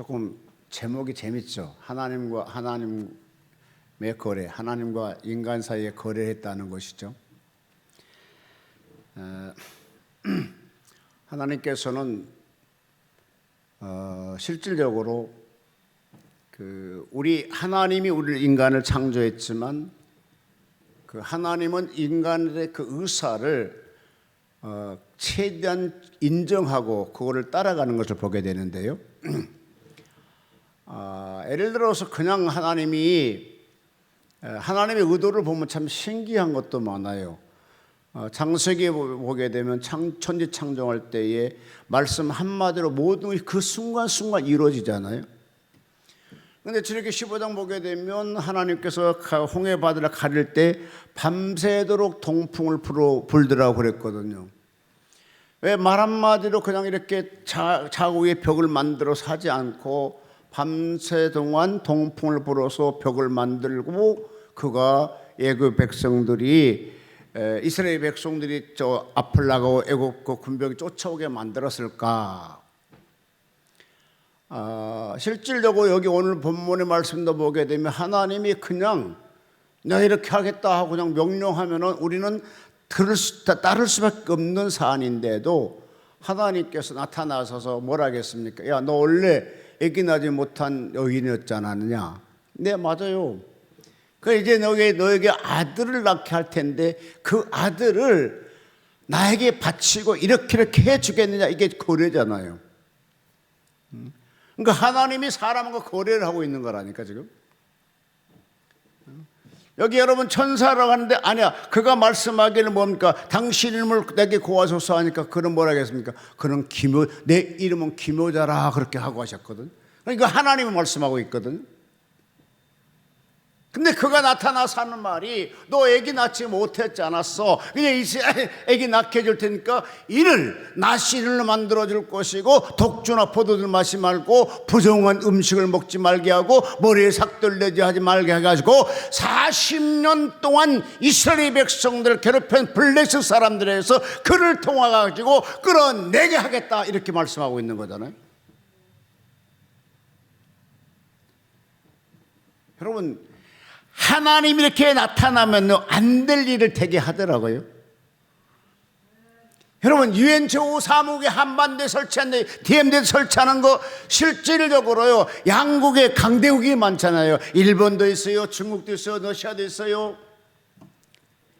조금 제목이 재밌죠. 하나님과 하나님의 거래, 하나님과 인간 사이의 거래했다는 것이죠. 어, 하나님께서는 어, 실질적으로 그 우리 하나님이 우리 인간을 창조했지만 그 하나님은 인간의 그 의사를 어, 최대한 인정하고 그거를 따라가는 것을 보게 되는데요. 아, 예를 들어서 그냥 하나님이 에, 하나님의 의도를 보면 참 신기한 것도 많아요. 어, 창세기에 보- 보게 되면 창, 천지 창조할 때에 말씀 한마디로 모든 그 순간순간 이루어지잖아요. 근데 저렇게 15장 보게 되면 하나님께서 가- 홍해 바다를 가릴 때 밤새도록 동풍을 불어 불더라고 그랬거든요. 왜 말 한마디로 그냥 이렇게 자, 위에 벽을 만들어서 하지 않고 밤새 동안 동풍을 불어서 벽을 만들고 그가 애굽 백성들이 에, 이스라엘 백성들이 저 앞을 나가고 애굽 그 군병이 쫓아오게 만들었을까? 아, 실질적으로 여기 오늘 본문의 말씀도 보게 되면 하나님이 그냥 내가 이렇게 하겠다 하고 그냥 명령하면은 우리는 들을 수, 따- 따를 수밖에 없는 사안인데도 하나님께서 나타나셔서 뭐라 하겠습니까? 야, 너 원래 애기 나지 못한 여인이었잖아. 네, 맞아요. 그 이제 너에게 너에게 아들을 낳게 할 텐데 그 아들을 나에게 바치고 이렇게 이렇게 해 주겠느냐 이게 거래잖아요. 음. 그러니까 하나님이 사람과 거래를 하고 있는 거라니까 지금. 여기 여러분 천사라고 하는데 아니야. 그가 말씀하기는 뭡니까? 당신 이름을 내게 고하소서 하니까 그는 뭐라 하겠습니까? 그는 기묘 내 이름은 기묘자라 그렇게 하고 하셨거든. 그러니까 하나님이 말씀하고 있거든 근데 그가 나타나서 하는 말이 너 애기 낳지 못했지 않았어. 그냥 이제 애기 낳게 해줄 테니까 이를 나시를 만들어 줄 것이고 독주나 포도들 마시 말고 부정한 음식을 먹지 말게 하고 머리에 삭들 내지 하지 말게 해가지고 40년 동안 이스라엘 백성들을 괴롭힌 블레셋 사람들에서 그를 통화가지고 끌어내게 하겠다. 이렇게 말씀하고 있는 거잖아요. 여러분 하나님이 이렇게 나타나면 안 될 일을 되게 하더라고요. 여러분 유엔초 사무국에 한반도에 설치한 데 DMZ에 설치하는 거 실질적으로요 양국에 강대국이 많잖아요. 일본도 있어요 중국도 있어요 러시아도 있어요.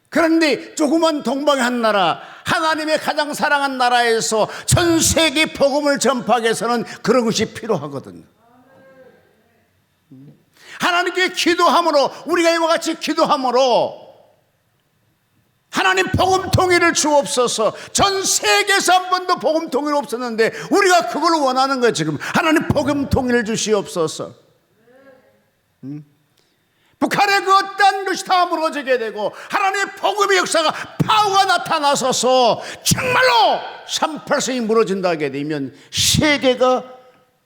그런데 조그만 동방의 한 나라 하나님의 가장 사랑한 나라에서 전 세계 복음을 전파하기 위해서는 그런 것이 필요하거든요 하나님께 기도함으로 우리가 이와 같이 기도함으로 하나님 복음 통일을 주옵소서. 전 세계에서 한 번도 복음 통일 없었는데 우리가 그걸 원하는 거예요 지금. 하나님 복음 통일을 주시옵소서. 음? 북한의 그 어떤 것이 다 무너지게 되고 하나님의 복음의 역사가 파워가 나타나서서 정말로 38성이 무너진다 하게 되면 세계가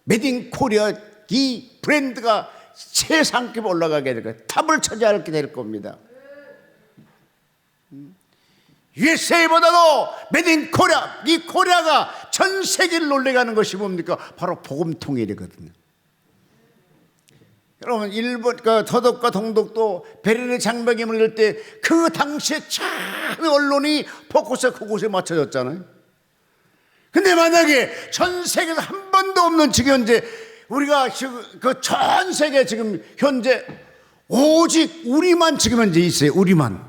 메딘 코리아 이 브랜드가 최상급 올라가게 될 거예요. 탑을 차지하게 될 겁니다. USA보다도 메딘 코리아, 이 코리아가 전 세계를 놀래가는 것이 뭡니까? 바로 복음 통일이거든요. 여러분 일본 그 서독과 동독도 베를린 장벽이 물릴 때 그 당시에 참 언론이 포커스 그곳에 맞춰졌잖아요. 근데 만약에 전 세계에서 한 번도 없는 지금 현재 우리가 그 전 세계 지금 현재 오직 우리만 지금 현재 있어요. 우리만.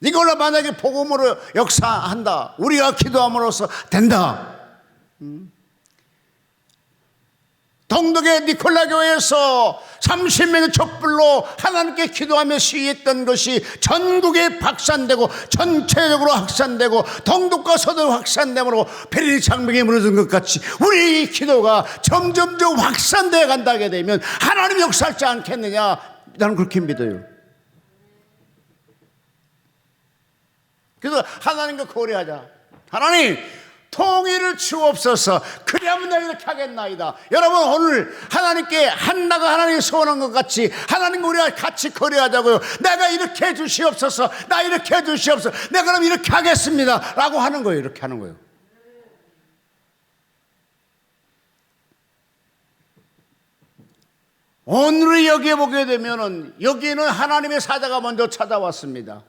이걸로 만약에 복음으로 역사한다. 우리가 기도함으로써 된다. 음. 동독의 니콜라 교회에서 30명의 촛불로 하나님께 기도하며 시위했던 것이 전국에 확산되고 전체적으로 확산되고 동독과 서도 확산됨으로 베를린 장벽이 무너진 것 같이 우리 기도가 점점점 확산되어 간다게 되면 하나님 역사하지 않겠느냐? 나는 그렇게 믿어요. 그래서 하나님과 거래하자. 하나님 통일을 주옵소서. 그리하면 이렇게 하겠나이다. 여러분 오늘 하나님께 한나가 하나님이 소원한 것 같이 하나님과 우리가 같이 거래하자고요. 내가 이렇게 해 주시옵소서. 나 이렇게 해 주시옵소서. 내가 그럼 이렇게 하겠습니다. 라고 하는 거예요. 이렇게 하는 거예요. 오늘 여기에 보게 되면은 여기는 하나님의 사자가 먼저 찾아왔습니다.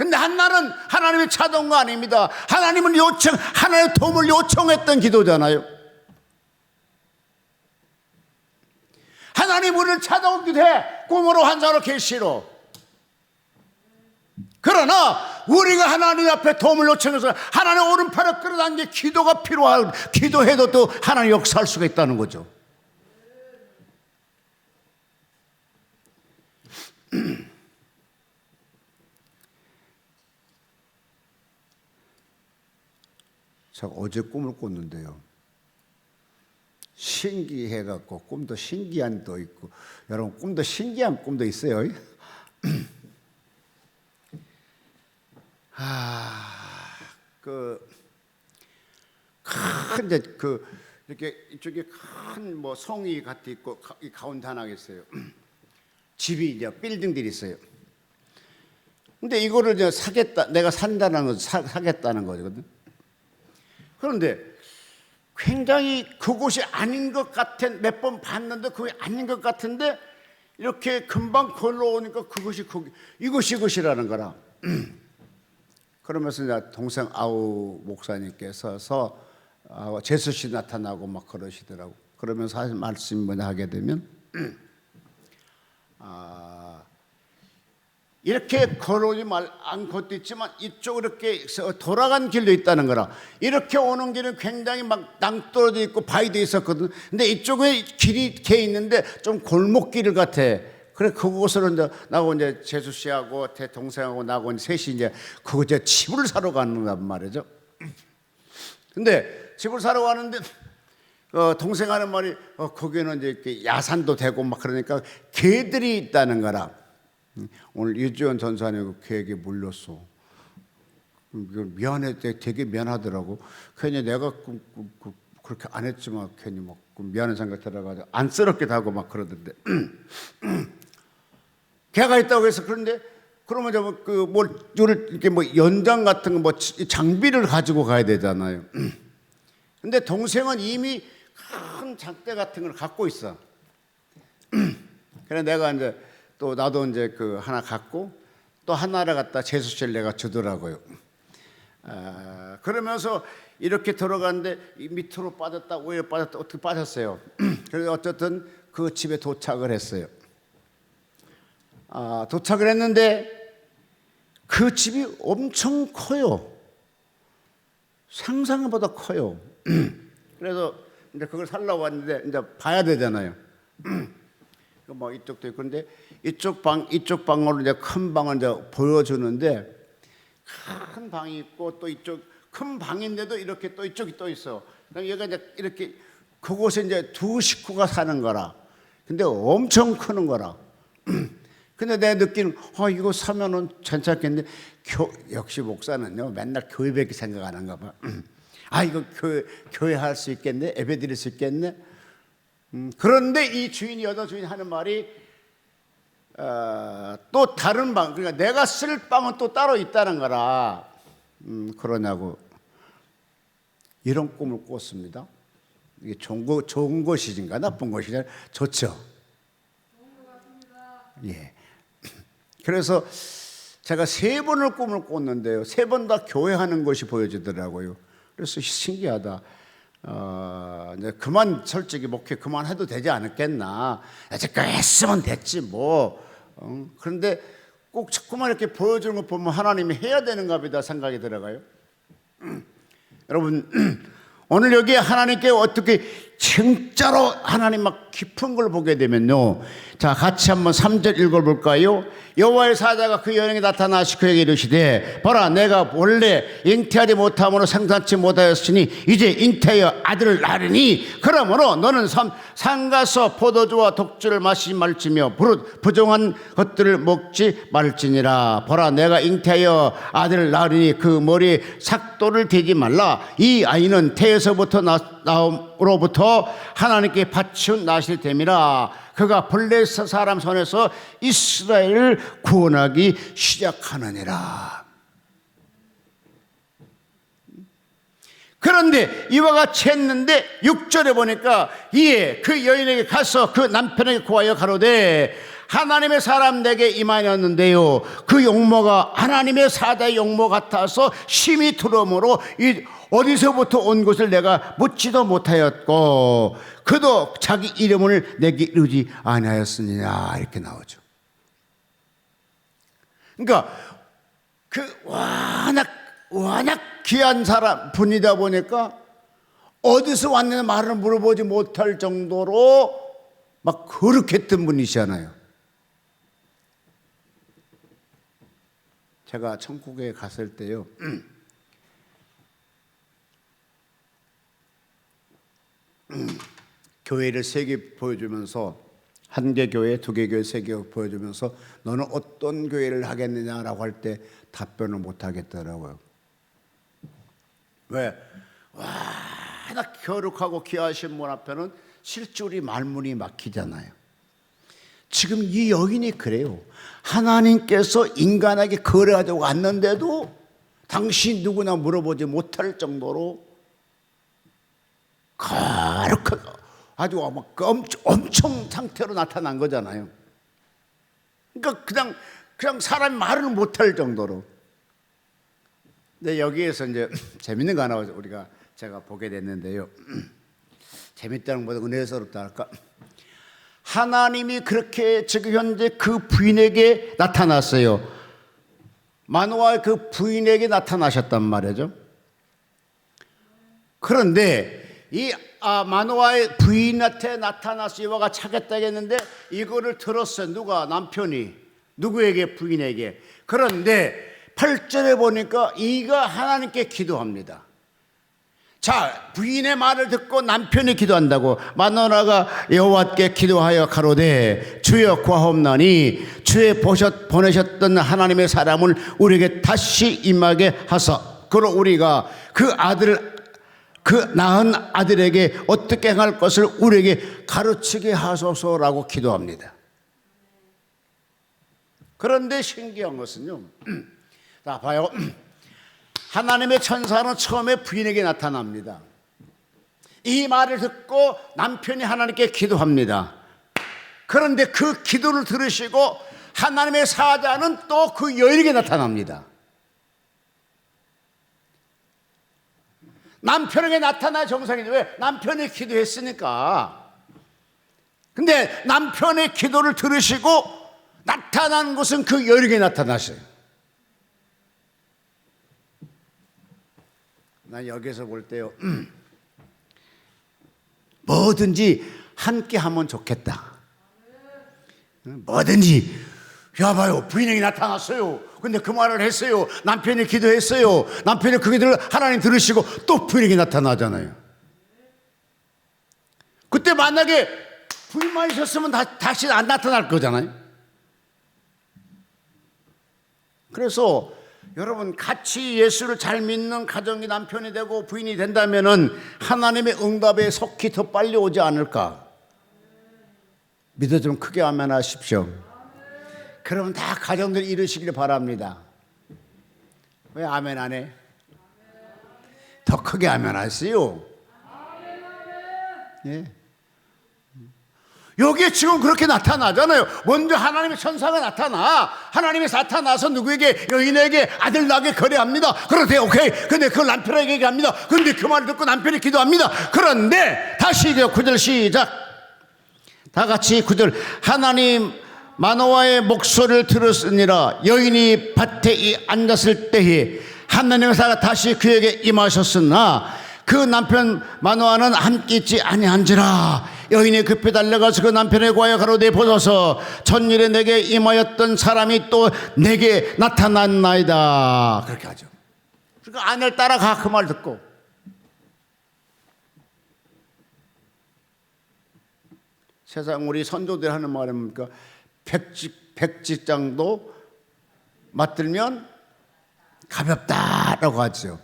근데 한날은 하나님이 찾아온 거 아닙니다. 하나님은 요청, 하나님의 도움을 요청했던 기도잖아요. 하나님 우리를 찾아오기도 해. 꿈으로 환상으로 계시로. 그러나 우리가 하나님 앞에 도움을 요청해서 하나님 오른팔을 끌어당겨 기도가 필요할 기도해도 또 하나님 역사할 수가 있다는 거죠. 제가 어제 꿈을 꿨는데요. 신기해갖고 꿈도 신기한 도 있고 여러분 꿈도 신기한 꿈도 있어요. 아, 그, 큰, 이제 그, 이렇게 이쪽에 큰 뭐 성이 같이 있고, 가, 이 가운데 하나 있어요. 집이 이제 빌딩들이 있어요. 근데 이거를 이제 사겠다, 내가 산다는 거, 사, 사겠다는 거거든. 그런데 굉장히 그곳이 아닌 것 같은 몇 번 봤는데 그게 아닌 것 같은데 이렇게 금방 걸러오니까 그것이 거기 이것이 이것이라는 거라. 그러면서 이제 동생 아우 목사님께서서 아, 제수 씨 나타나고 막 그러시더라고. 그러면서 말씀이 뭐냐 하게 되면 아, 이렇게 걸어오지 말 않고도 있지만 이쪽으로 이렇게 돌아간 길도 있다는 거라. 이렇게 오는 길은 굉장히 막 낭떠러져 있고 바위도 있었거든. 근데 이쪽에 길이 개 있는데 좀 골목길 같아. 그래 그곳으로 이제 나고 이제 재수 씨하고 제 동생하고 나고 이제 셋이 이제 그거 이제 집을 사러 가는단 말이죠. 근데 집을 사러 가는데 어, 동생 하는 말이 어, 거기는 이제 이렇게 야산도 되고 막 그러니까 개들이 있다는 거라. 음, 오늘 유지원 전사님 그 계획에 물렸어. 미안해, 되게 미안하더라고. 괜히 내가 그, 그, 그, 그렇게 안 했지만 괜히 막 미안한 생각 들어가지고 안쓰럽기도 하고 막 그러던데. 개가 있다고 해서 그런데 그러면 저그뭘 이렇게 뭐 연장 같은 거 뭐 장비를 가지고 가야 되잖아요. 근데 동생은 이미 큰 장대 같은 걸 갖고 있어. 그래 내가 이제 또 나도 이제 그 하나 갖고 또 하나를 갖다 제수씨를 내가 주더라고요. 아, 그러면서 이렇게 들어갔는데 이 밑으로 빠졌다 위에 빠졌다 어떻게 빠졌어요. 그래서 어쨌든 그 집에 도착을 했어요. 아, 도착을 했는데 그 집이 엄청 커요. 상상보다 커요. 그래서 이제 그걸 살라고 왔는데 이제 봐야 되잖아요. 뭐 이쪽도 있고 근데 이쪽 방 이쪽 방으로 이제 큰 방을 이제 보여주는데 큰 방이 있고 또 이쪽 큰 방인데도 이렇게 또 이쪽이 또 있어. 그럼 얘가 이제 이렇게 그곳에 이제 두 식구가 사는 거라. 근데 엄청 크는 거라. 근데 내 느끼는 어 이거 사면은 괜찮겠는데 교, 역시 목사는요 맨날 교회밖에 생각 안 한가 봐. 아 이거 교회 교회 할 수 있겠네 예배 드릴 수 있겠네. 음, 그런데 이 주인이 여자 주인 하는 말이 어, 또 다른 방 그러니까 내가 쓸 방은 또 따로 있다는 거라. 음, 그러냐고 이런 꿈을 꿨습니다. 이게 좋은, 거, 좋은 것이진가 나쁜 것이냐 좋죠. 예. 그래서 제가 세 번을 꿈을 꿨는데요. 세 번 다 교회하는 것이 보여지더라고요. 그래서 신기하다. 어, 이제 그만 솔직히 목회 그만해도 되지 않았겠나. 이제껏 했으면 됐지 뭐. 어, 그런데 꼭 자꾸만 이렇게 보여주는 거 보면 하나님이 해야 되는가 보다 생각이 들어가요. 여러분 오늘 여기 하나님께 어떻게 진짜로 하나님 막 깊은 걸 보게 되면요. 자, 같이 한번 3절 읽어 볼까요? 여호와의 사자가 그 여인에게 나타나시 그에게 이르시되 보라 내가 원래 잉태하지 못함으로 생산치 못하였으니 이제 잉태하여 아들을 낳으니 그러므로 너는 삼, 상가서 포도주와 독주를 마시지 말지며 부정한 것들을 먹지 말지니라 보라 내가 잉태하여 아들을 낳으니 그 머리에 삭도를 대지 말라 이 아이는 태에서부터 나, 나옴으로부터 하나님께 바치운 나실 됨이라 그가 블레스 사람 손에서 이스라엘을 구원하기 시작하느니라. 그 그런데 이와 같이 했는데 6절에 보니까 이에 그 여인에게 가서 그 남편에게 구하여 가로되 하나님의 사람 내게 임하였는데요. 그 용모가 하나님의 사자의 용모 같아서 심히 두려움으로 이 어디서부터 온 것을 내가 묻지도 못하였고 그도 자기 이름을 내게 이르지 아니하였으니라 이렇게 나오죠. 그러니까 그 워낙 워낙 귀한 사람 분이다 보니까 어디서 왔느냐 말을 물어보지 못할 정도로 막 거룩했던 분이시잖아요. 제가 천국에 갔을 때요. 교회를 세 개 보여주면서 한 개 교회, 두 개 교회, 세 개 보여주면서 너는 어떤 교회를 하겠느냐라고 할 때 답변을 못 하겠더라고요. 왜? 와, 나 거룩하고 귀하신 분 앞에는 실줄이 말문이 막히잖아요. 지금 이 여인이 그래요. 하나님께서 인간에게 거래하자고 왔는데도 당신 누구나 물어보지 못할 정도로 거룩하고 아주 막 엄청, 엄청 상태로 나타난 거잖아요. 그러니까 그냥 그냥 사람이 말을 못할 정도로. 근데 여기에서 이제 재밌는 거 하나 우리가 제가 보게 됐는데요. 재밌다는 것보다 은혜스럽다 할까? 하나님이 그렇게 지금 현재 그 부인에게 나타났어요. 마노아의 그 부인에게 나타나셨단 말이죠. 그런데 이 아, 마노아의 부인한테 나타나서 이와가 차겠다 했는데 이거를 들었어요. 누가 남편이 누구에게 부인에게. 그런데 8절에 보니까 이가 하나님께 기도합니다. 자, 부인의 말을 듣고 남편이 기도한다고 마누라가 여호와께 기도하여 가로되 주여 구하옵나니 주의 보셨 보내셨던 하나님의 사람을 우리에게 다시 임하게 하사 그로 우리가 그 아들 그 낳은 아들에게 어떻게 행할 것을 우리에게 가르치게 하소서라고 기도합니다. 그런데 신기한 것은요. 자, 봐요. 하나님의 천사는 처음에 부인에게 나타납니다. 이 말을 듣고 남편이 하나님께 기도합니다. 그런데 그 기도를 들으시고 하나님의 사자는 또 그 여인에게 나타납니다. 남편에게 나타나 정상이죠. 왜? 남편이 기도했으니까. 근데 남편의 기도를 들으시고 나타난 것은 그 여인에게 나타났어요. 난 여기서 볼 때요. 뭐든지 함께 하면 좋겠다. 뭐든지 여봐요 부인에게 나타났어요. 근데 그 말을 했어요. 남편이 기도했어요. 남편이 그 기도를 하나님 들으시고 또 부인에게 나타나잖아요. 그때 만약에 부인만 있었으면 다, 다시 안 나타날 거잖아요. 그래서 여러분 같이 예수를 잘 믿는 가정이 남편이 되고 부인이 된다면은 하나님의 응답에 속히 더 빨리 오지 않을까? 믿어 좀 크게 아멘하십시오. 그러면 다 가정들 이루시기를 바랍니다. 왜 아멘 안 해? 더 크게 아멘 하세요. 예. 여기에 지금 그렇게 나타나잖아요. 먼저 하나님의 천사가 나타나. 하나님이 나타나서 누구에게 여인에게 아들 낳게 거래합니다. 그런데 오케이. 근데 그걸 남편에게 얘기합니다. 근데 그 말을 듣고 남편이 기도합니다. 그런데 다시 이제 구절 시작. 다 같이 구절 하나님 마노아의 목소리를 들었으니라 여인이 밭에 앉았을 때에 하나님의 사가 다시 그에게 임하셨으나 그 남편 마노아는 함께 있지 아니한지라 여인이 급히 달려가서 그 남편의 과에 가로되 보소서. 전일에 내게 임하였던 사람이 또 내게 나타났나이다. 그렇게 하죠. 그러니까 아내를 따라가. 그 말 듣고. 세상 우리 선조들 하는 말은 뭡니까 백직, 백직장도 맞들면 가볍다라고 하죠.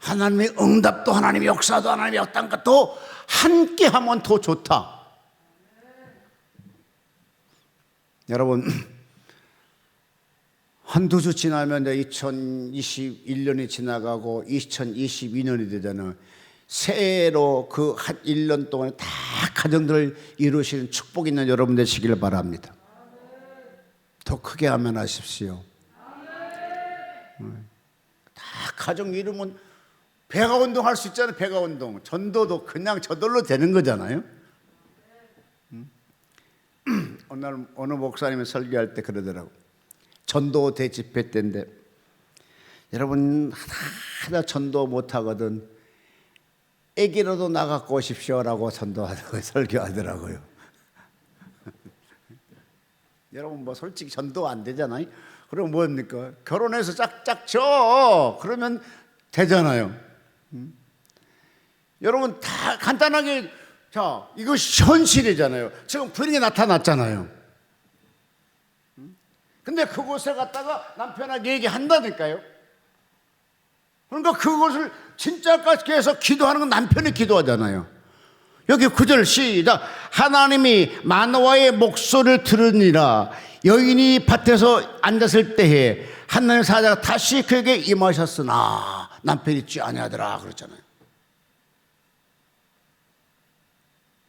하나님의 응답도 하나님의 역사도 하나님의 어떤 것도 함께 하면 더 좋다. 여러분, 한두 주 지나면 이제 2021년이 지나가고 2022년이 되잖아요. 새해로 그 한 1년 동안에 다 가정들을 이루시는 축복 있는 여러분 되시길 바랍니다. 더 크게 하면 하십시오. 다 가정 이루면 배가 운동 할 수 있잖아요. 배가 운동. 전도도 그냥 저절로 되는 거잖아요. 음? 오늘 어느 목사님이 설교할 때 그러더라고. 전도 대집회 때인데 여러분 하나 전도 못 하거든. 애기로도 나갖고 오십시오라고 전도하다고 설교하더라고요. 여러분 뭐 솔직히 전도 안 되잖아요. 그럼 뭡니까? 결혼해서 짝짝 쳐 그러면 되잖아요. 음? 여러분 다 간단하게 자 이거 현실이잖아요. 지금 불행이 나타났잖아요. 음? 근데 그곳에 갔다가 남편에게 얘기한다니까요. 그러니까 그것을 진짜까지 해서 기도하는 건 남편이 기도하잖아요. 여기 구절 시작. 하나님이 마노아의 목소리를 들으니라. 여인이 밭에서 앉았을 때에 하나님 사자가 다시 그에게 임하셨으나 남편이 있지 아니하더라 그랬잖아요.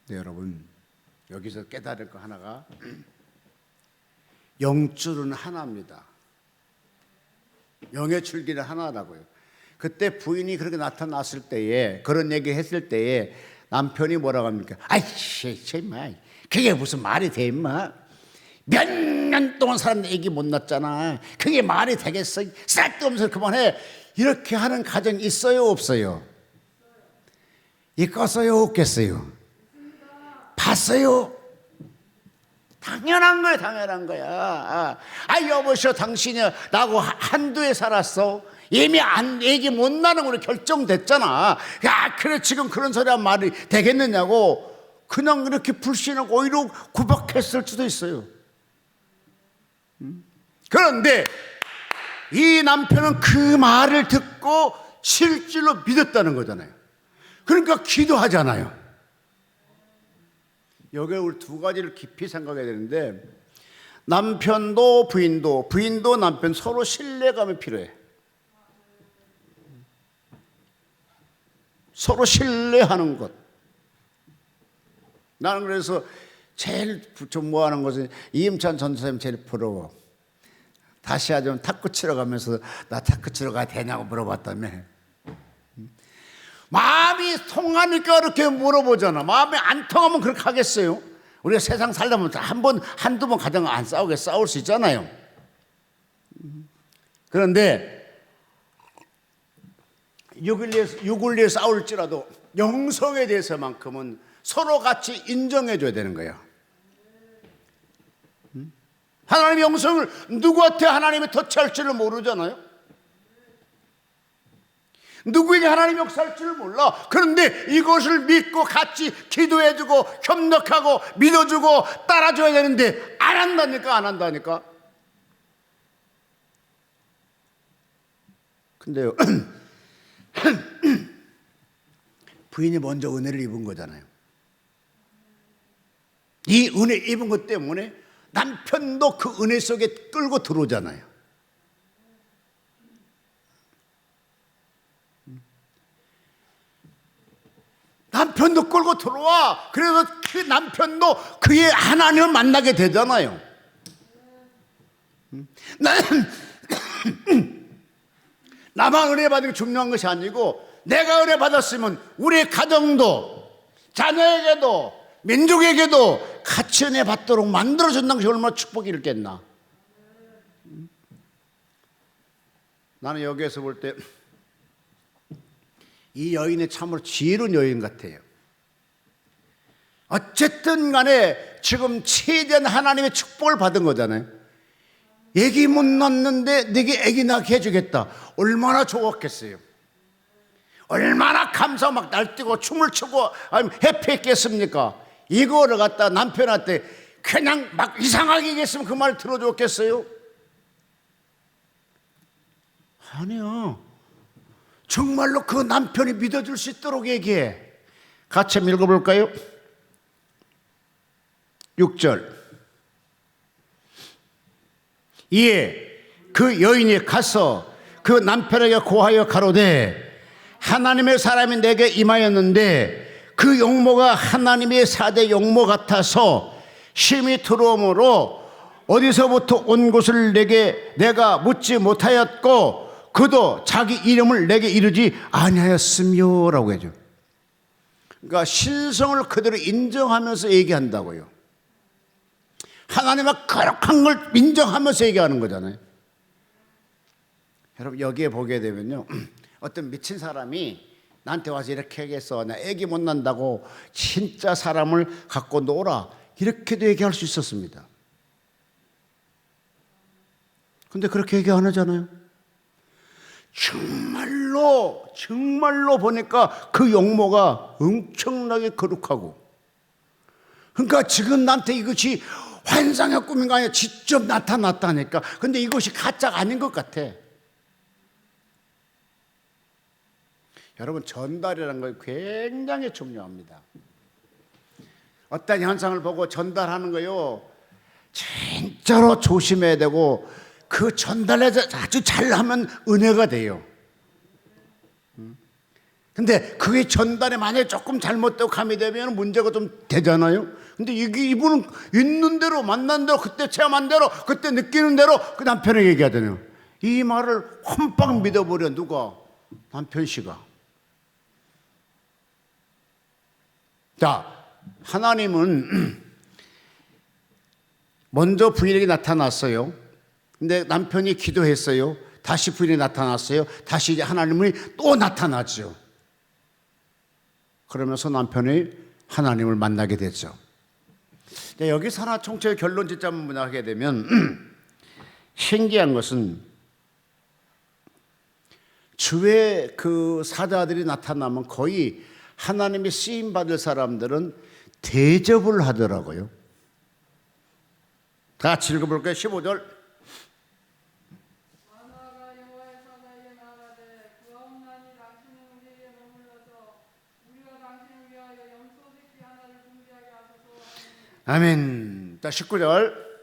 네, 여러분 여기서 깨달을 거 하나가 영줄은 하나입니다. 영의 줄기는 하나라고요. 그때 부인이 그렇게 나타났을 때에 그런 얘기 했을 때에 남편이 뭐라고 합니까? 아이씨, 정말 그게 무슨 말이 돼 임마? 몇 년 동안 사람 애기 못 낳잖아. 그게 말이 되겠어? 쓸데없어 그만해. 이렇게 하는 가정 있어요, 없어요? 있겠어요, 없겠어요? 봤어요? 당연한 거야, 당연한 거야. 아, 아 여보시오, 당신이 나하고 한두 해 살았어. 이미 안, 얘기 못 나는 걸로 결정됐잖아. 야, 그래, 지금 그런 소리 한 말이 되겠느냐고. 그냥 이렇게 불신하고 오히려 구박했을 수도 있어요. 음? 그런데 이 남편은 그 말을 듣고 실질로 믿었다는 거잖아요. 그러니까 기도하잖아요. 여기에 우리 두 가지를 깊이 생각해야 되는데 남편도 부인도 부인도 남편 서로 신뢰감이 필요해. 서로 신뢰하는 것. 나는 그래서 제일 존모하는 것은 이임찬 전사님 제일 부러워. 다시 하자면 탁구 치러 가면서 나 탁구 치러 가야 되냐고 물어봤다며. 마음이 통하니까 그렇게 물어보잖아. 마음이 안 통하면 그렇게 하겠어요. 우리가 세상 살다 보면 한 번, 한두 번 가정 안 싸우게 싸울 수 있잖아요. 그런데 6일리에, 6일리에 싸울지라도 영성에 대해서만큼은 서로 같이 인정해 줘야 되는 거야. 하나님의 영성을 누구한테 하나님이 터치할지를 모르잖아요. 누구에게 하나님 역사할 줄 몰라. 그런데 이것을 믿고 같이 기도해주고 협력하고 믿어주고 따라줘야 되는데 안 한다니까 안 한다니까. 근데요 부인이 먼저 은혜를 입은 거잖아요. 이 은혜 입은 것 때문에 남편도 그 은혜 속에 끌고 들어오잖아요. 남편도 끌고 들어와. 그래서 그 남편도 그의 하나님을 만나게 되잖아요. 나는 나만 은혜 받는 게 중요한 것이 아니고 내가 은혜 받았으면 우리 가정도 자녀에게도 민족에게도 은혜 받도록 만들어준다는 것이 얼마나 축복이겠나. 나는 여기에서 볼 때 이 여인이 참으로 지혜로운 여인 같아요. 어쨌든 간에 지금 최대한 하나님의 축복을 받은 거잖아요. 애기 못 낳는데 내게 애기 낳게 해주겠다. 얼마나 좋았겠어요. 얼마나 감사 막 날뛰고 춤을 추고 해피했겠습니까? 이거를 갖다 남편한테 그냥 막 이상하게 얘기했으면 그 말 들어줬겠어요? 아니요. 정말로 그 남편이 믿어줄 수 있도록 얘기해. 같이 읽어볼까요? 6절. 이에 그 여인이 가서 그 남편에게 고하여 가로되 하나님의 사람이 내게 임하였는데 그 용모가 하나님의 사대 용모 같아서 심히 들어오므로 어디서부터 온 것을 내게 내가 묻지 못하였고 그도 자기 이름을 내게 이르지 아니하였으며라고 해죠. 그러니까 신성을 그대로 인정하면서 얘기한다고요. 하나님의 거룩한 걸 인정하면서 얘기하는 거잖아요. 여러분 여기에 보게 되면요. 어떤 미친 사람이 나한테 와서 이렇게 얘기했어. 나 애기 못 난다고 진짜 사람을 갖고 놀아. 이렇게도 얘기할 수 있었습니다. 근데 그렇게 얘기 안 하잖아요. 정말로 정말로 보니까 그 용모가 엄청나게 거룩하고 그러니까 지금 나한테 이것이 환상의 꿈인가 아니라 직접 나타났다니까 근데 이것이 가짜가 아닌 것 같아 여러분 전달이라는 거 굉장히 중요합니다 어떤 현상을 보고 전달하는 거요 진짜로 조심해야 되고 그 전달을 아주 잘하면 은혜가 돼요. 음. 근데 그게 전달에 만약에 조금 잘못되고 감이 되면 문제가 좀 되잖아요. 근데 이게 이분은 있는 대로 만난 대로 그때 체험한 대로 그때 느끼는 대로 그 남편에게 얘기하잖아요. 이 말을 험박 믿어버려 누가 남편 씨가. 자 하나님은 먼저 부인에게 나타났어요. 근데 남편이 기도했어요. 다시 부인이 나타났어요. 다시 하나님이 또 나타났죠. 그러면서 남편이 하나님을 만나게 됐죠. 여기서 하나 총체의 결론 짓자면 하게 되면 신기한 것은 주의 그 사자들이 나타나면 거의 하나님의 쓰임 받을 사람들은 대접을 하더라고요. 다 같이 읽어볼까요? 15절. 마누아가 여호와의 사자에게 말하되 구하옵나니 당신은 우리에게 머물러서 우리가 당신을 위하여 염소 새끼 하나를 준비하게 하소서 하니 아멘. 자, 19절.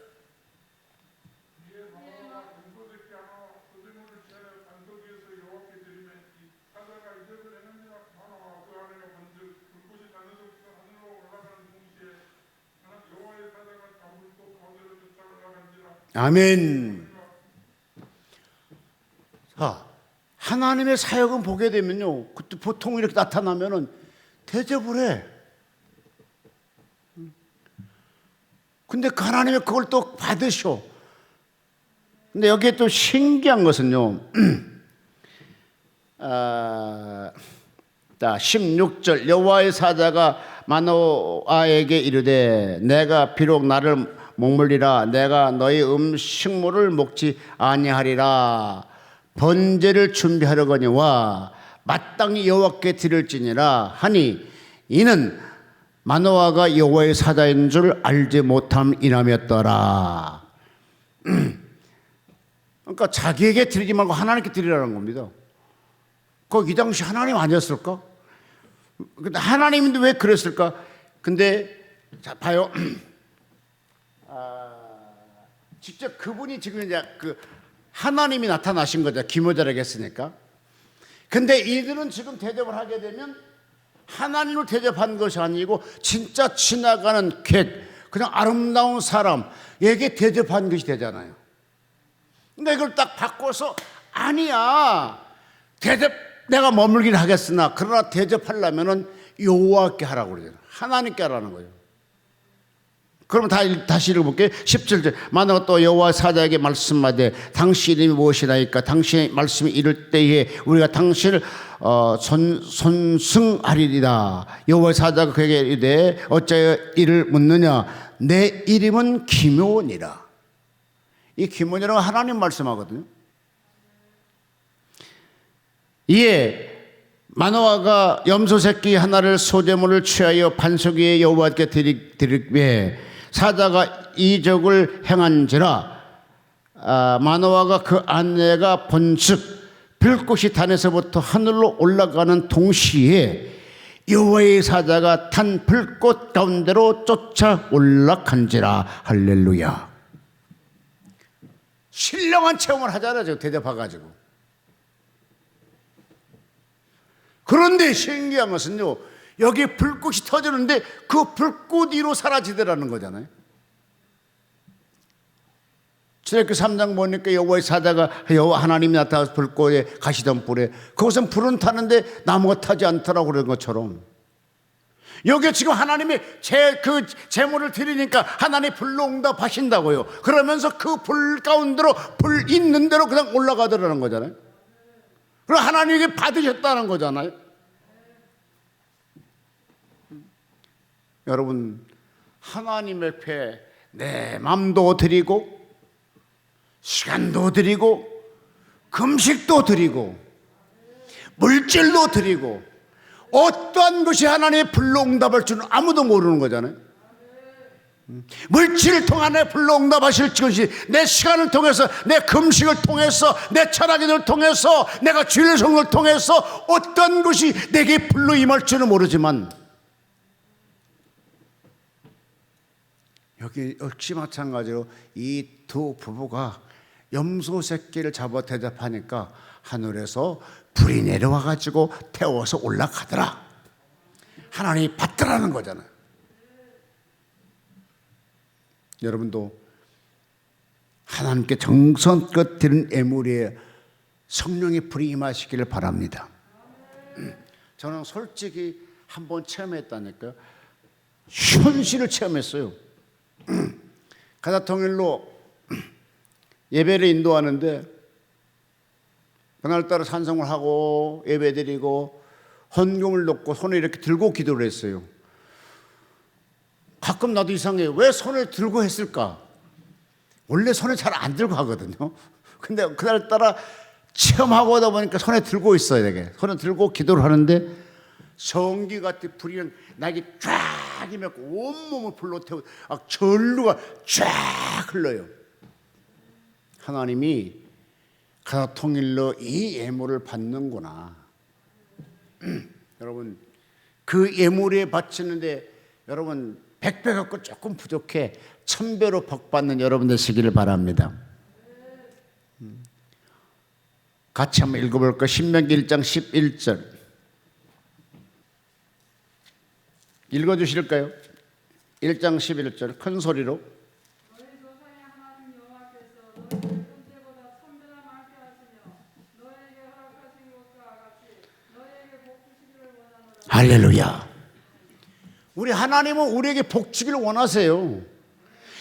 아멘. 자, 하나님의 사역은 보게 되면요. 그때 보통 이렇게 나타나면은 대접을 해. 근데 그 하나님이 그걸 또 받으셔. 근데 여기에 또 신기한 것은요. 아, 자, 16절 여호와의 사자가 마노아에게 이르되 내가 비록 나를 목물리라 내가 너희 음식물을 먹지 아니하리라 번제를 준비하려거니와 마땅히 여호와께 드릴지니라 하니 이는 마노아가 여호와의 사자인 줄 알지 못함이라였더라. 그러니까 자기에게 드리지 말고 하나님께 드리라는 겁니다. 그이 당시 하나님 아니었을까? 근데 하나님인데 왜 그랬을까? 근데 자 봐요. 아, 직접 그분이 지금 이제 그 하나님이 나타나신 거죠. 기모자라고 했으니까. 근데 이들은 지금 대접을 하게 되면 하나님을 대접한 것이 아니고 진짜 지나가는 객, 그냥 아름다운 사람에게 대접한 것이 되잖아요. 근데 이걸 딱 바꿔서 아니야. 대접 내가 머물긴 하겠으나 그러나 대접하려면은 여호와께 하라고 그러잖아요. 하나님께 하라는 거예요. 그럼 다, 다시 읽어볼게요. 17절. 만화가 또 여호와 사자에게 말씀하되 당신 이름이 무엇이나이까 당신의 말씀이 이를 때에 우리가 당신을 어, 손, 손승하리리다. 여호와 사자가 그에게 이르되 어찌하여 이를 묻느냐 내 이름은 기묘니라. 이 기묘니라고 하나님 말씀하거든요. 이에 마노아가 염소 새끼 하나를 소재물을 취하여 반석 위에 여호와께 드리되 사자가 이적을 행한지라 아, 마노아가 그 아내가 본즉 불꽃이 단에서부터 하늘로 올라가는 동시에 여호와의 사자가 탄 불꽃 가운데로 쫓아 올라간지라 할렐루야 신령한 체험을 하잖아요. 저 대접해가지고. 그런데 신기한 것은요. 여기 불꽃이 터지는데 그 불꽃 위로 사라지더라는 거잖아요. 출애굽기 3장 보니까 여호와의 사자가 여호와 하나님이 나타나서 불꽃에 가시던 불에 그것은 불은 타는데 나무가 타지 않더라고 그런 것처럼 여기 지금 하나님이 제 그 제물을 드리니까 하나님 불로 응답하신다고요. 그러면서 그 불 가운데로 불 있는 대로 그냥 올라가더라는 거잖아요. 그럼 하나님에게 받으셨다는 거잖아요. 여러분 하나님 앞에 내 마음도 드리고 시간도 드리고 금식도 드리고 물질도 드리고 어떠한 것이 하나님의 불로 응답할 줄은 아무도 모르는 거잖아요. 물질을 통해 불로 응답하실 것이 내 시간을 통해서 내 금식을 통해서 내 철학인을 통해서 내가 주일 성을 통해서 어떤 것이 내게 불로 임할 줄은 모르지만 여기 역시 마찬가지로 이 두 부부가 염소 새끼를 잡아 대접하니까 하늘에서 불이 내려와 가지고 태워서 올라가더라. 하나님이 받더라는 거잖아요. 여러분도 하나님께 정성껏 드린 애물에 성령의 불이 임하시기를 바랍니다. 저는 솔직히 한번 체험했다니까요. 현실을 체험했어요. 가다 통일로 예배를 인도하는데 그날따라 찬송을 하고 예배 드리고 헌금을 놓고 손에 이렇게 들고 기도를 했어요. 가끔 나도 이상해. 왜 손을 들고 했을까? 원래 손에 잘안 들고 하거든요. 근데 그날따라 체험하고 하다 보니까 손에 들고 있어야 되게. 손에 들고 기도를 하는데 성기 같은 불이 나에게 쫙 임했고 온몸을 불로 태우 아, 전루가 쫙 흘러요. 하나님이 가사 통일로 이 예물을 받는구나. 여러분 그 예물에 바치는데 여러분 백배 갖고 조금 부족해 천배로 복 받는 여러분 되시기를 바랍니다. 음. 같이 한번 읽어볼까? 신명기 1장 11절 읽어 주실까요? 1장 11절 큰 소리로. 할렐루야. 우리 하나님은 우리에게 복 주기를 원하세요.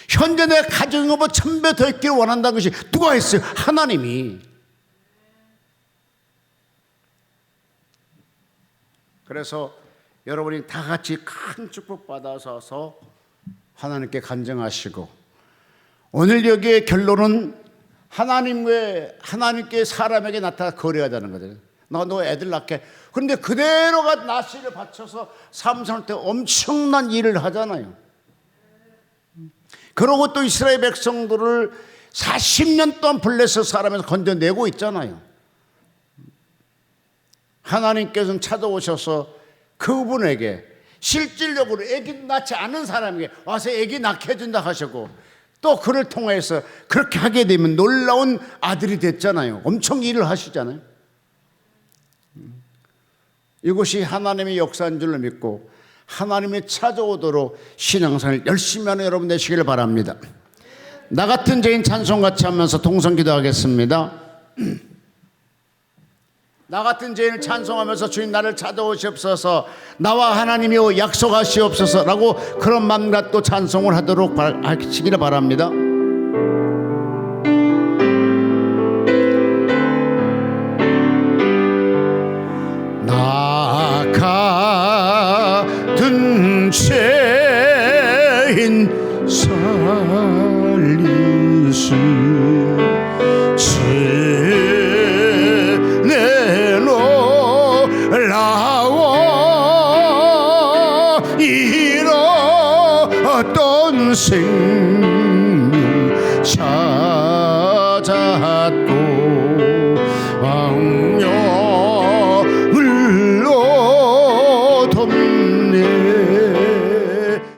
현재 내 가정이 뭐 천배 더 있기를 원한다는 것이 누가 했어요? 하나님이. 그래서 여러분이 다 같이 큰 축복 받아서 하나님께 간증하시고 오늘 여기에 결론은 하나님과 하나님께 사람에게 나타나 거래하자는 거잖아요. 나너 애들 낳게. 그런데 그대로가 나시를 바쳐서 삼손 때 엄청난 일을 하잖아요. 그러고 또 이스라엘 백성들을 40년 동안 블레스 사람에서 건져내고 있잖아요. 하나님께서는 찾아오셔서 그분에게 실질적으로 애기 낳지 않은 사람에게 와서 애기 낳게 해준다 하셨고 또 그를 통해서 그렇게 하게 되면 놀라운 아들이 됐잖아요. 엄청 일을 하시잖아요. 이것이 하나님의 역사인 줄로 믿고 하나님이 찾아오도록 신앙생활 열심히 하는 여러분 되시기를 바랍니다. 나 같은 죄인 찬송 같이 하면서 동성 기도하겠습니다. 나 같은 죄인을 찬송하면서 주님 나를 찾아오시옵소서 나와 하나님이 약속하시옵소서라고 그런 마음과 또 찬송을 하도록 바- 하시기를 바랍니다. Senhor.